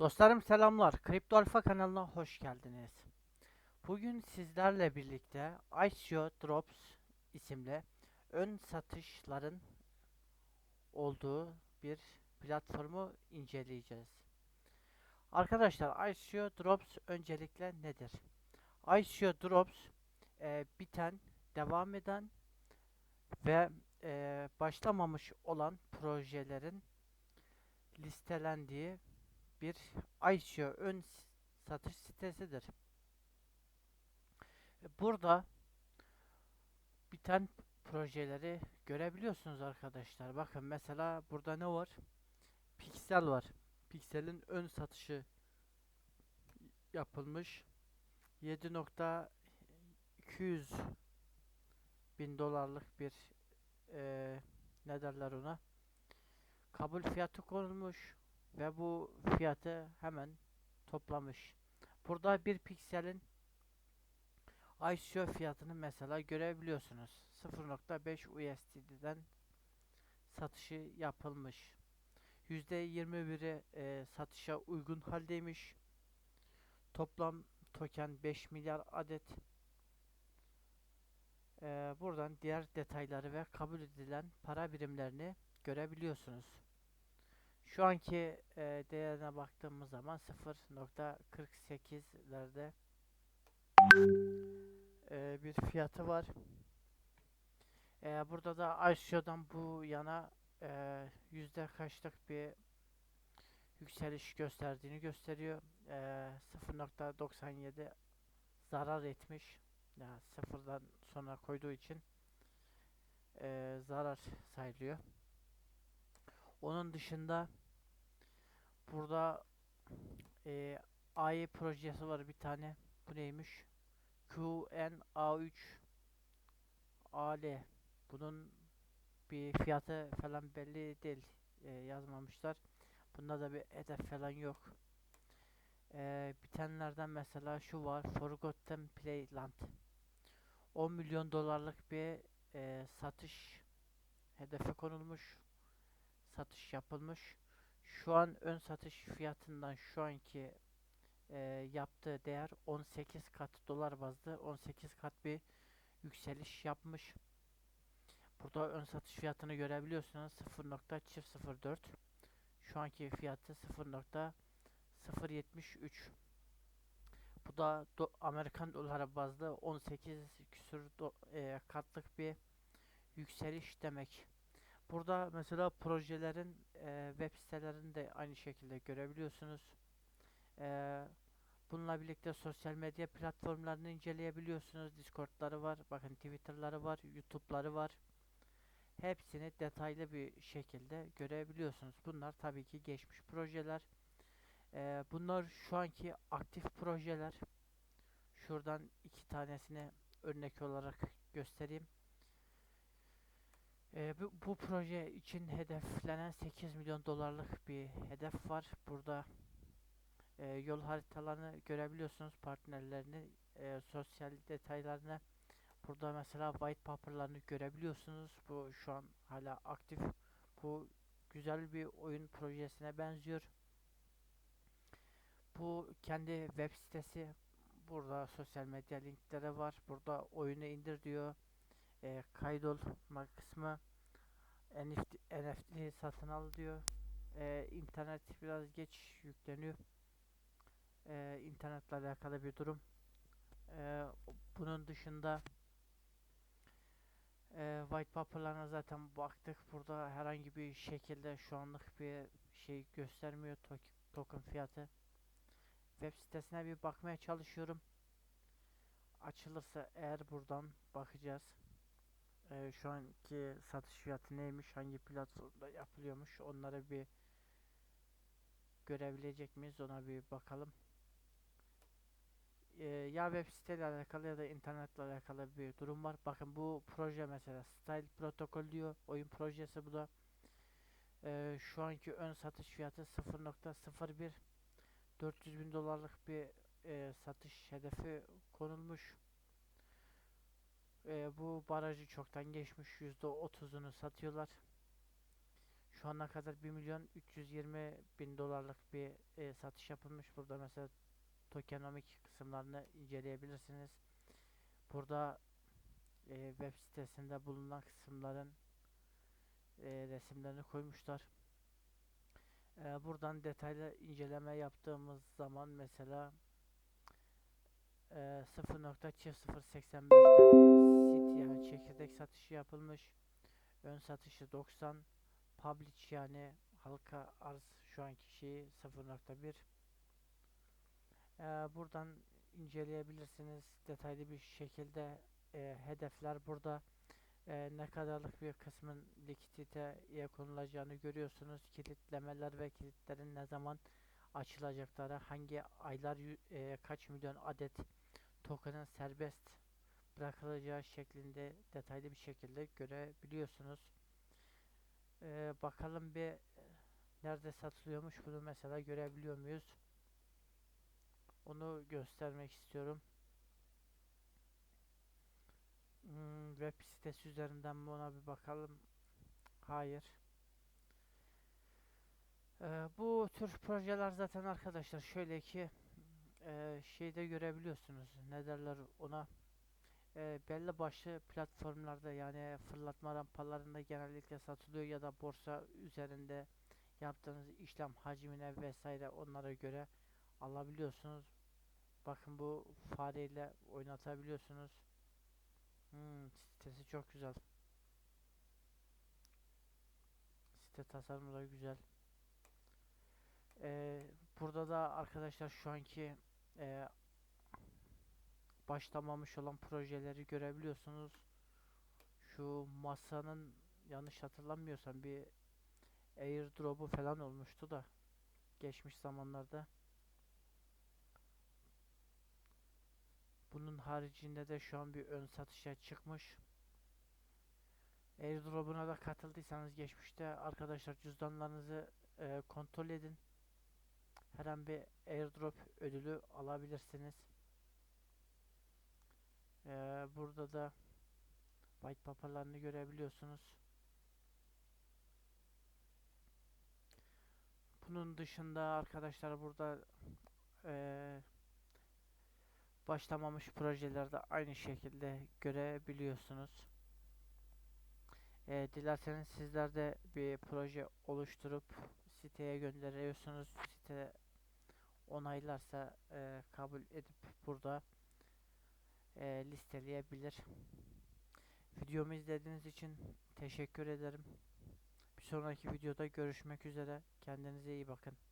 Dostlarım selamlar. Kripto Alfa kanalına hoş geldiniz. Bugün sizlerle birlikte ICO Drops isimli ön satışların olduğu bir platformu inceleyeceğiz. Arkadaşlar ICO Drops öncelikle nedir? ICO Drops e, biten, devam eden ve e, başlamamış olan projelerin listelendiği bir ICO ön satış sitesidir. E, Burada biten projeleri görebiliyorsunuz arkadaşlar. Bakın mesela burada ne var? Pixel var. Pixel'in ön satışı yapılmış. 7.200 bin dolarlık bir eee ne derler ona? Kabul fiyatı konulmuş ve bu fiyatı hemen toplamış. Burada bir pikselin ICO fiyatını mesela görebiliyorsunuz. 0.5 USD'den satışı yapılmış. %21'i e, satışa uygun haldeymiş. Toplam token 5 milyar adet. E, buradan diğer detayları ve kabul edilen para birimlerini görebiliyorsunuz. Şu anki e, değerine baktığımız zaman 0.48'lerde e, bir fiyatı var. E, burada da ICO'dan bu yana e, yüzde kaçlık bir yükseliş gösterdiğini gösteriyor. E, 0.97 zarar etmiş. Yani sıfırdan sonra koyduğu için e, zarar sayılıyor. Onun dışında burada e, AI projesi var bir tane. Bu neymiş? QNA3 AL. Bunun bir fiyatı falan belli değil. E, yazmamışlar. Bunda da bir hedef falan yok. E, bitenlerden mesela şu var. Forgotten Playland. 10 milyon dolarlık bir e, satış hedefe konulmuş satış yapılmış. Şu an ön satış fiyatından şu anki e, yaptığı değer 18 kat dolar bazlı 18 kat bir yükseliş yapmış. Burada ön satış fiyatını görebiliyorsunuz 0.004 şu anki fiyatı 0.073 bu da do- Amerikan doları bazlı 18 küsür do- e, katlık bir yükseliş demek. Burada mesela projelerin e, web sitelerini de aynı şekilde görebiliyorsunuz. E, bununla birlikte sosyal medya platformlarını inceleyebiliyorsunuz. Discord'ları var, bakın Twitter'ları var, YouTube'ları var. Hepsini detaylı bir şekilde görebiliyorsunuz. Bunlar tabii ki geçmiş projeler. E, bunlar şu anki aktif projeler. Şuradan iki tanesini örnek olarak göstereyim. Ee, bu, bu proje için hedeflenen 8 milyon dolarlık bir hedef var. Burada e, yol haritalarını görebiliyorsunuz, partnerlerini, e, sosyal detaylarını. Burada mesela white paper'larını görebiliyorsunuz. Bu şu an hala aktif. Bu güzel bir oyun projesine benziyor. Bu kendi web sitesi. Burada sosyal medya linkleri var. Burada oyunu indir diyor. E, kaydolma kısmı. NFT, NFT satın al diyor. Ee, internet biraz geç yükleniyor. Ee, internetle alakalı bir durum. Ee, bunun dışında e, white paper'larına zaten baktık. Burada herhangi bir şekilde şu anlık bir şey göstermiyor tok- token fiyatı. Web sitesine bir bakmaya çalışıyorum. Açılırsa eğer buradan bakacağız. Ee, şu anki satış fiyatı neymiş, hangi platformda yapılıyormuş, onları bir görebilecek miyiz, ona bir bakalım. Ee, ya web siteyle alakalı ya da internetle alakalı bir durum var. Bakın bu proje mesela Style Protocol diyor, oyun projesi bu da. Ee, şu anki ön satış fiyatı 0.01 400 bin dolarlık bir e, satış hedefi konulmuş. Ee, bu barajı çoktan geçmiş %30'unu satıyorlar. Şu ana kadar 1 milyon 320 bin dolarlık bir e, satış yapılmış. Burada mesela tokenomik kısımlarını inceleyebilirsiniz. Burada e, web sitesinde bulunan kısımların e, resimlerini koymuşlar. E, buradan detaylı inceleme yaptığımız zaman mesela e, 0.0085'ten sit yani çekirdek satışı yapılmış. Ön satışı 90. Publish yani halka arz şu anki şeyi 0.1. E, buradan inceleyebilirsiniz. Detaylı bir şekilde e, hedefler burada e, ne kadarlık bir kısmın likiditeye konulacağını görüyorsunuz. Kilitlemeler ve kilitlerin ne zaman açılacakları, hangi aylar e, kaç milyon adet token'ın serbest bırakılacağı şeklinde detaylı bir şekilde görebiliyorsunuz. E, bakalım bir e, nerede satılıyormuş bunu mesela görebiliyor muyuz? Onu göstermek istiyorum. Hmm, web sitesi üzerinden mi ona bir bakalım. Hayır. Ee, bu tür projeler zaten arkadaşlar şöyle ki e, şeyde görebiliyorsunuz. Ne derler ona? E, belli başlı platformlarda yani fırlatma rampalarında genellikle satılıyor ya da borsa üzerinde yaptığınız işlem hacmine vesaire onlara göre alabiliyorsunuz. Bakın bu fareyle oynatabiliyorsunuz. Hmm, sitesi çok güzel. Site tasarımı da güzel. Ee, burada da arkadaşlar şu anki e, başlamamış olan projeleri görebiliyorsunuz. Şu masanın yanlış hatırlamıyorsam bir airdrop'u falan olmuştu da geçmiş zamanlarda. Bunun haricinde de şu an bir ön satışa çıkmış. Airdrop'una da katıldıysanız geçmişte arkadaşlar cüzdanlarınızı e, kontrol edin. Her an bir airdrop ödülü alabilirsiniz. E, burada da white paper'larını görebiliyorsunuz. Bunun dışında arkadaşlar burada e, başlamamış projelerde aynı şekilde görebiliyorsunuz. E, dilerseniz sizler de bir proje oluşturup siteye gönderiyorsunuz. Site onaylarsa e, kabul edip burada e, listeleyebilir. Videomu izlediğiniz için teşekkür ederim. Bir sonraki videoda görüşmek üzere. Kendinize iyi bakın.